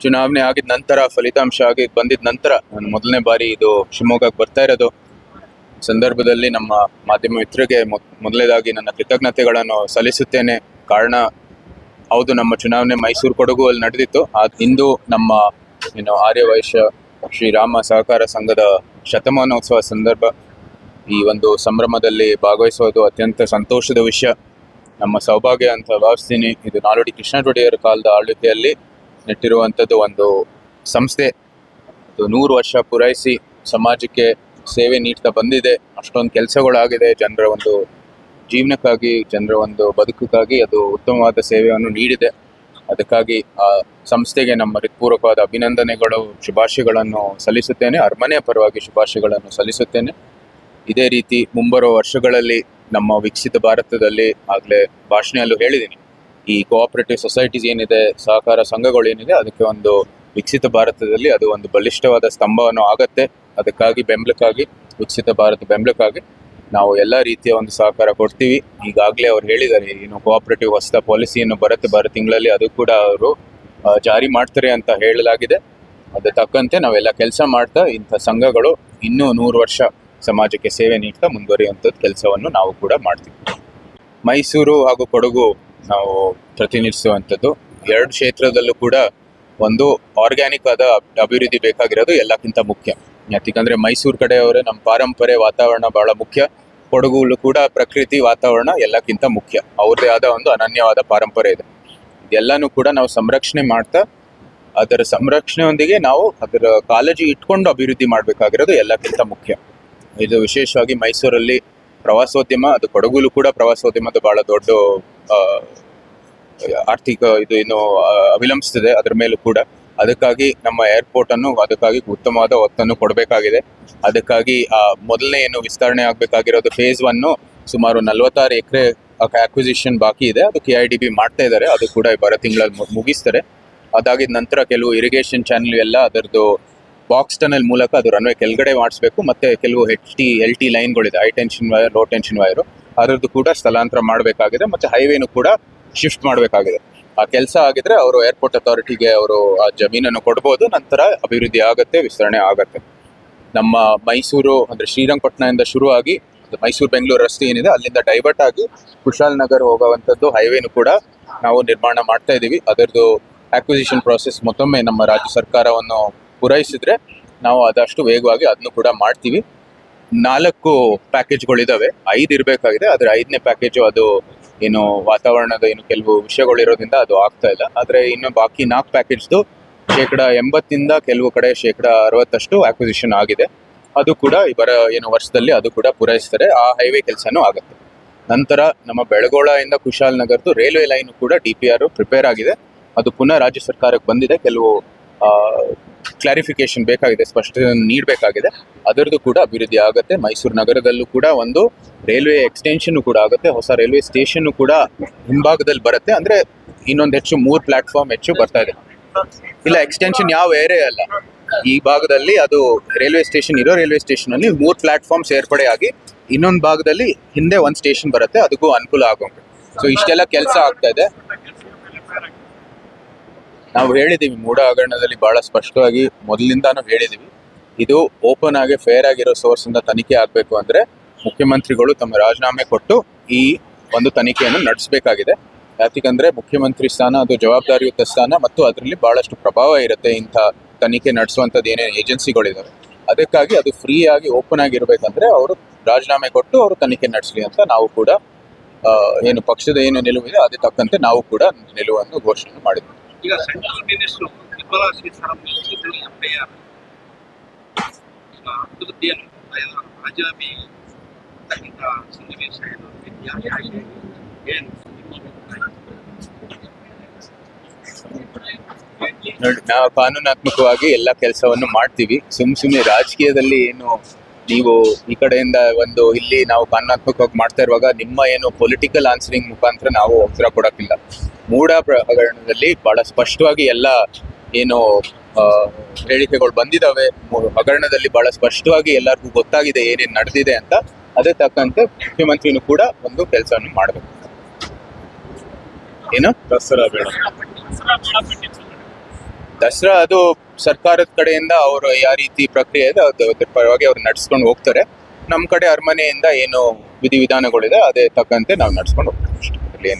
ಚುನಾವಣೆ ಆಗಿದ ನಂತರ, ಫಲಿತಾಂಶ ಆಗಿ ಬಂದಿದ ನಂತರ ನಾನು ಮೊದಲನೇ ಬಾರಿ ಇದು ಶಿವಮೊಗ್ಗಕ್ಕೆ ಬರ್ತಾ ಇರೋದು. ಸಂದರ್ಭದಲ್ಲಿ ನಮ್ಮ ಮಾಧ್ಯಮ ಮಿತ್ರರಿಗೆ ಮೊದ್- ಮೊದಲನೇದಾಗಿ ನನ್ನ ಕೃತಜ್ಞತೆಗಳನ್ನು ಸಲ್ಲಿಸುತ್ತೇನೆ. ಕಾರಣ, ಹೌದು, ನಮ್ಮ ಚುನಾವಣೆ ಮೈಸೂರು ಕೊಡಗು ಅಲ್ಲಿ ನಡೆದಿತ್ತು ಇಂದು ನಮ್ಮ, ಏನು, ಆರ್ಯವೈಶ್ಯ ಶ್ರೀರಾಮ ಸಹಕಾರ ಸಂಘದ ಶತಮಾನೋತ್ಸವ ಸಂದರ್ಭ. ಈ ಒಂದು ಸಂಭ್ರಮದಲ್ಲಿ ಭಾಗವಹಿಸೋದು ಅತ್ಯಂತ ಸಂತೋಷದ ವಿಷಯ. ನಮ್ಮ ಸೌಭಾಗ್ಯ ಅಂತ ಭಾವಿಸ್ತೀನಿ. ಇದು ನಾಲ್ವಡಿ ಕೃಷ್ಣ ಒಡೆಯರ್ ಕಾಲದ ಆಳ್ವಿಕೆಯಲ್ಲಿ. ನೆಟ್ಟಿರುವಂಥದ್ದು ಒಂದು ಸಂಸ್ಥೆ. ನೂರು ವರ್ಷ ಪೂರೈಸಿ ಸಮಾಜಕ್ಕೆ ಸೇವೆ ನೀಡ್ತಾ ಬಂದಿದೆ. ಅಷ್ಟೊಂದು ಕೆಲಸಗಳಾಗಿದೆ. ಜನರ ಒಂದು ಜೀವನಕ್ಕಾಗಿ, ಜನರ ಒಂದು ಬದುಕಕ್ಕಾಗಿ ಅದು ಉತ್ತಮವಾದ ಸೇವೆಯನ್ನು ನೀಡಿದೆ. ಅದಕ್ಕಾಗಿ ಆ ಸಂಸ್ಥೆಗೆ ನಮ್ಮ ಹೃತ್ಪೂರ್ವಕವಾದ ಅಭಿನಂದನೆಗಳು, ಶುಭಾಶಯಗಳನ್ನು ಸಲ್ಲಿಸುತ್ತೇನೆ. ಅರಮನೆಯ ಪರವಾಗಿ ಶುಭಾಶಯಗಳನ್ನು ಸಲ್ಲಿಸುತ್ತೇನೆ. ಇದೇ ರೀತಿ ಮುಂಬರುವ ವರ್ಷಗಳಲ್ಲಿ ನಮ್ಮ ವಿಕಸಿತ ಭಾರತದಲ್ಲಿ ಆಗಲೇ ಭಾಷಣೆಯಲ್ಲೂ ಹೇಳಿದ್ದೀನಿ. ಈ ಕೋಆಪರೇಟಿವ್ ಸೊಸೈಟೀಸ್ ಏನಿದೆ, ಸಹಕಾರ ಸಂಘಗಳು ಏನಿದೆ, ಅದಕ್ಕೆ ಒಂದು ವಿಕಸಿತ ಭಾರತದಲ್ಲಿ ಅದು ಒಂದು ಬಲಿಷ್ಠವಾದ ಸ್ತಂಭವನ್ನು ಆಗತ್ತೆ. ಅದಕ್ಕಾಗಿ, ಬೆಂಬಲಕ್ಕಾಗಿ, ವಿಕಸಿತ ಭಾರತ ಬೆಂಬಲಕ್ಕಾಗಿ ನಾವು ಎಲ್ಲ ರೀತಿಯ ಒಂದು ಸಹಕಾರ ಕೊಡ್ತೀವಿ. ಈಗಾಗಲೇ ಅವ್ರು ಹೇಳಿದ್ದಾರೆ, ಏನು ಕೋಆಪರೇಟಿವ್ ಹೊಸ ಪಾಲಿಸಿಯನ್ನು ಬರುತ್ತೆ ಬರೋ ತಿಂಗಳಲ್ಲಿ, ಅದು ಕೂಡ ಅವರು ಜಾರಿ ಮಾಡ್ತಾರೆ ಅಂತ ಹೇಳಲಾಗಿದೆ. ಅದಕ್ಕೆ ತಕ್ಕಂತೆ ನಾವೆಲ್ಲ ಕೆಲಸ ಮಾಡ್ತಾ, ಇಂಥ ಸಂಘಗಳು ಇನ್ನೂ ನೂರು ವರ್ಷ ಸಮಾಜಕ್ಕೆ ಸೇವೆ ನೀಡ್ತಾ ಮುಂದುವರಿಯುವಂಥದ್ದು ಕೆಲಸವನ್ನು ನಾವು ಕೂಡ ಮಾಡ್ತೀವಿ. ಮೈಸೂರು ಹಾಗೂ ಕೊಡಗು ನಾವು ಪ್ರತಿನಿಧಿಸುವಂಥದ್ದು. ಎರಡು ಕ್ಷೇತ್ರದಲ್ಲೂ ಕೂಡ ಒಂದು ಆರ್ಗ್ಯಾನಿಕ್ ಆದ ಅಭಿವೃದ್ಧಿ ಬೇಕಾಗಿರೋದು ಎಲ್ಲಕ್ಕಿಂತ ಮುಖ್ಯ. ಯಾಕಂದ್ರೆ ಮೈಸೂರು ಕಡೆಯವರೇ ನಮ್ಮ ಪಾರಂಪರೆ ವಾತಾವರಣ ಬಹಳ ಮುಖ್ಯ. ಕೊಡಗುಲು ಕೂಡ ಪ್ರಕೃತಿ, ವಾತಾವರಣ ಎಲ್ಲಕ್ಕಿಂತ ಮುಖ್ಯ. ಅವ್ರದೇ ಆದ ಒಂದು ಅನನ್ಯವಾದ ಪಾರಂಪರೆ ಇದೆ. ಇದೆಲ್ಲನೂ ಕೂಡ ನಾವು ಸಂರಕ್ಷಣೆ ಮಾಡ್ತಾ, ಅದರ ಸಂರಕ್ಷಣೆಯೊಂದಿಗೆ ನಾವು ಅದರ ಕಾಳಜಿ ಇಟ್ಕೊಂಡು ಅಭಿವೃದ್ಧಿ ಮಾಡಬೇಕಾಗಿರೋದು ಎಲ್ಲಕ್ಕಿಂತ ಮುಖ್ಯ. ಇದು ವಿಶೇಷವಾಗಿ ಮೈಸೂರಲ್ಲಿ ಪ್ರವಾಸೋದ್ಯಮ, ಅದು ಕೊಡಗುಲು ಕೂಡ ಪ್ರವಾಸೋದ್ಯಮದ ಬಹಳ ದೊಡ್ಡ ಆರ್ಥಿಕ ಇದು ಏನು ಅವಿಲಂಬಿಸ್ತಿದೆ ಅದರ ಮೇಲೂ ಕೂಡ. ಅದಕ್ಕಾಗಿ ನಮ್ಮ ಏರ್ಪೋರ್ಟ್ ಅನ್ನು, ಅದಕ್ಕಾಗಿ ಉತ್ತಮವಾದ ಒತ್ತನ್ನು ಕೊಡಬೇಕಾಗಿದೆ. ಅದಕ್ಕಾಗಿ ಮೊದಲನೇ ಏನು ವಿಸ್ತರಣೆ ಆಗಬೇಕಾಗಿರೋದು ಫೇಸ್ ಒನ್ನು ಸುಮಾರು ನಲವತ್ತಾರು ಎಕರೆ ಅಕ್ವಿಸಿಷನ್ ಬಾಕಿ ಇದೆ. ಅದು ಕೆ ಐ ಡಿ ಬಿ ಮಾಡ್ತಾ ಇದ್ದಾರೆ. ಅದು ಕೂಡ ಬರೋ ತಿಂಗಳಲ್ಲಿ ಮುಗಿಸ್ತಾರೆ. ಅದಾಗಿದ ನಂತರ ಕೆಲವು ಇರಿಗೇಷನ್ ಚಾನಲ್ ಎಲ್ಲ ಅದರದ್ದು ಬಾಕ್ಸ್ ಟನಲ್ ಮೂಲಕ ಅದು ರನ್ವೇ ಕೆಳಗಡೆ ಮಾಡಿಸ್ಬೇಕು. ಮತ್ತೆ ಕೆಲವು H T L T ಲೈನ್ಗಳಿದೆ high tension wire low tension wire ಅದರದ್ದು ಕೂಡ ಸ್ಥಳಾಂತರ ಮಾಡಬೇಕಾಗಿದೆ ಮತ್ತೆ ಹೈವೇನು ಕೂಡ ಶಿಫ್ಟ್ ಮಾಡಬೇಕಾಗಿದೆ. ಆ ಕೆಲಸ ಆಗಿದ್ರೆ ಅವರು ಏರ್ಪೋರ್ಟ್ ಅಥಾರಿಟಿಗೆ ಅವರು ಆ ಜಮೀನನ್ನು ಕೊಡ್ಬೋದು, ನಂತರ ಅಭಿವೃದ್ಧಿ ಆಗತ್ತೆ, ವಿಸ್ತರಣೆ ಆಗತ್ತೆ. ನಮ್ಮ ಮೈಸೂರು ಅಂದರೆ ಶ್ರೀರಂಗಪಟ್ಟಣದಿಂದ ಶುರುವಾಗಿ ಮೈಸೂರು ಬೆಂಗಳೂರು ರಸ್ತೆ ಏನಿದೆ, ಅಲ್ಲಿಂದ ಡೈವರ್ಟ್ ಆಗಿ ಕುಶಾಲ್ ನಗರ್ ಹೋಗುವಂಥದ್ದು ಹೈವೇನು ಕೂಡ ನಾವು ನಿರ್ಮಾಣ ಮಾಡ್ತಾ ಇದ್ದೀವಿ ಅದರದ್ದು ಆಕ್ವಿಸಿಷನ್ ಪ್ರಾಸೆಸ್ ಮತ್ತೊಮ್ಮೆ ನಮ್ಮ ರಾಜ್ಯ ಸರ್ಕಾರವನ್ನು ಪೂರೈಸಿದ್ರೆ ನಾವು ಆದಷ್ಟು ವೇಗವಾಗಿ ಅದನ್ನು ಕೂಡ ಮಾಡ್ತೀವಿ. ನಾಲ್ಕು ಪ್ಯಾಕೇಜ್ಗಳಿದ್ದಾವೆ ಐದು ಇರಬೇಕಾಗಿದೆ, ಆದರೆ ಐದನೇ ಪ್ಯಾಕೇಜು ಅದು ಏನು ವಾತಾವರಣದ ಏನು ಕೆಲವು ವಿಷಯಗಳಿರೋದ್ರಿಂದ ಅದು ಆಗ್ತಾ ಇಲ್ಲ. ಆದರೆ ಇನ್ನು ಬಾಕಿ ನಾಲ್ಕು ಪ್ಯಾಕೇಜ್ದು ಶೇಕಡ ಎಂಬತ್ತಿಂದ ಕೆಲವು ಕಡೆ ಶೇಕಡ ಅರವತ್ತಷ್ಟು ಆಕ್ವಿಸಿಷನ್ ಆಗಿದೆ. ಅದು ಕೂಡ ಈ ಬರ ಏನು ವರ್ಷದಲ್ಲಿ ಅದು ಕೂಡ ಪೂರೈಸ್ತಾರೆ. ಆ ಹೈವೇ ಕೆಲಸನೂ ಆಗುತ್ತೆ. ನಂತರ ನಮ್ಮ ಬೆಳಗೋಳ ಇಂದ ಕುಶಾಲ್ ನಗರದ್ದು ರೈಲ್ವೆ ಲೈನ್ ಕೂಡ ಡಿ ಪಿ ಆರ್ ಪ್ರಿಪೇರ್ ಆಗಿದೆ. ಅದು ಪುನಃ ರಾಜ್ಯ ಸರ್ಕಾರಕ್ಕೆ ಬಂದಿದೆ. ಕೆಲವು ಕ್ಲಾರಿಫಿಕೇಶನ್ ಬೇಕಾಗಿದೆ ಸ್ಪಷ್ಟತೆ ನೀಡಬೇಕಾಗಿದೆ. ಅದರದ್ದು ಕೂಡ ಅಭಿವೃದ್ಧಿ ಆಗುತ್ತೆ. ಮೈಸೂರು ನಗರದಲ್ಲೂ ಕೂಡ ಒಂದು ರೈಲ್ವೆ ಎಕ್ಸ್ಟೆನ್ಷನ್ ಕೂಡ ಆಗುತ್ತೆ. ಹೊಸ ರೈಲ್ವೆ ಸ್ಟೇಷನ್ ಕೂಡ ಹಿಂಭಾಗದಲ್ಲಿ ಬರುತ್ತೆ. ಅಂದ್ರೆ ಇನ್ನೊಂದು ಹೆಚ್ಚು ಮೂರು ಪ್ಲಾಟ್ಫಾರ್ಮ್ ಹೆಚ್ಚು ಬರ್ತಾ ಇದೆ. ಇಲ್ಲ ಎಕ್ಸ್ಟೆನ್ಷನ್ ಯಾವ ಏರಿಯಾ ಅಲ್ಲ. ಈ ಭಾಗದಲ್ಲಿ ಅದು ರೈಲ್ವೆ ಸ್ಟೇಷನ್ ಇರೋ ರೈಲ್ವೆ ಸ್ಟೇಷನ್ ಅಲ್ಲಿ ಮೂರು ಪ್ಲಾಟ್ಫಾರ್ಮ್ ಸೇರ್ಪಡೆ ಆಗಿ ಇನ್ನೊಂದು ಭಾಗದಲ್ಲಿ ಹಿಂದೆ ಒಂದು ಸ್ಟೇಷನ್ ಬರುತ್ತೆ. ಅದಕ್ಕೂ ಅನುಕೂಲ ಆಗೋಂಗೆ. ಸೊ ಇಷ್ಟೆಲ್ಲ ಕೆಲಸ ಆಗ್ತಾ ಇದೆ. ನಾವು ಹೇಳಿದೀವಿ, ಮೂಢ ಹಗರಣದಲ್ಲಿ ಬಹಳ ಸ್ಪಷ್ಟವಾಗಿ ಮೊದಲಿಂದಾನು ಹೇಳಿದೀವಿ. ಇದು ಓಪನ್ ಆಗಿ ಫೇರ್ ಆಗಿರೋ ಸೋರ್ಸ್ ಇಂದ ತನಿಖೆ ಆಗಬೇಕು ಅಂದ್ರೆ ಮುಖ್ಯಮಂತ್ರಿಗಳು ತಮ್ಮ ರಾಜೀನಾಮೆ ಕೊಟ್ಟು ಈ ಒಂದು ತನಿಖೆಯನ್ನು ನಡೆಸಬೇಕಾಗಿದೆ. ಯಾಕಂದ್ರೆ ಮುಖ್ಯಮಂತ್ರಿ ಸ್ಥಾನ, ಅದು ಜವಾಬ್ದಾರಿಯುತ ಸ್ಥಾನ ಮತ್ತು ಅದರಲ್ಲಿ ಬಹಳಷ್ಟು ಪ್ರಭಾವ ಇರುತ್ತೆ ಇಂಥ ತನಿಖೆ ನಡೆಸುವಂಥದ್ದು ಏನೇನು ಏಜೆನ್ಸಿಗಳಿದಾವೆ. ಅದಕ್ಕಾಗಿ ಅದು ಫ್ರೀ ಆಗಿ ಓಪನ್ ಆಗಿರ್ಬೇಕಂದ್ರೆ ಅವರು ರಾಜೀನಾಮೆ ಕೊಟ್ಟು ಅವರು ತನಿಖೆ ನಡೆಸಲಿ ಅಂತ ನಾವು ಕೂಡ ಏನು ಪಕ್ಷದ ಏನು ನಿಲುವಿದೆ ಅದಕ್ಕೆ ತಕ್ಕಂತೆ ನಾವು ಕೂಡ ನಿಲುವನ್ನು ಘೋಷಣೆ ಮಾಡಿದ್ವಿ. ಈಗ central minister Nirmala Sitharaman FIR ಅಭಿವೃದ್ಧಿಯನ್ನು ರಾಜಾಮಿ ತಗ್ಗಿದ ಸನ್ನಿವೇಶ ಏನು ನೋಡಿ, ನಾವು ಕಾನೂನಾತ್ಮಕವಾಗಿ ಎಲ್ಲ ಕೆಲಸವನ್ನು ಮಾಡ್ತೀವಿ. ಸುಮ್ ಸುಮ್ಮನೆ ರಾಜಕೀಯದಲ್ಲಿ ಏನು ನೀವು ಈ ಕಡೆಯಿಂದ ಒಂದು ಇಲ್ಲಿ ನಾವು ಕಾನೂನಾತ್ಮಕವಾಗಿ ಮಾಡ್ತಾ ಇರುವಾಗ ನಿಮ್ಮ ಏನು ಪೊಲಿಟಿಕಲ್ ಆನ್ಸರಿಂಗ್ ಮುಖಾಂತರ ನಾವು ಉತ್ತರ ಕೊಡೋಕ್ಕಿಲ್ಲ. ಮೂಢ ಹಗರಣದಲ್ಲಿ ಬಹಳ ಸ್ಪಷ್ಟವಾಗಿ ಎಲ್ಲ ಏನು ಹೇಳಿಕೆಗಳು ಬಂದಿದ್ದಾವೆ ಹಗರಣದಲ್ಲಿ ಬಹಳ ಸ್ಪಷ್ಟವಾಗಿ ಎಲ್ಲರಿಗೂ ಗೊತ್ತಾಗಿದೆ ಏನೇನು ನಡೆದಿದೆ ಅಂತ. ಅದೇ ತಕ್ಕಂತೆ ಮುಖ್ಯಮಂತ್ರಿನೂ ಕೂಡ ಒಂದು ಕೆಲಸವನ್ನು ಮಾಡಬೇಕು. ಏನು? ದಸರಾ ಬೇಡ ದಸರಾ ಅದು ಸರ್ಕಾರದ ಕಡೆಯಿಂದ ಅವರು ಯಾವ ರೀತಿ ಪ್ರಕ್ರಿಯೆ ಇದೆ ಅದು ಅದ್ರ ಪರವಾಗಿ ಅವ್ರು ನಡ್ಸ್ಕೊಂಡು ಹೋಗ್ತಾರೆ. ನಮ್ಮ ಕಡೆ ಅರಮನೆಯಿಂದ ಏನು ವಿಧಿವಿಧಾನಗಳಿದೆ, ಅದೇ ತಕ್ಕಂತೆ ನಾವು ನಡ್ಸ್ಕೊಂಡು ಹೋಗ್ತೀವಿ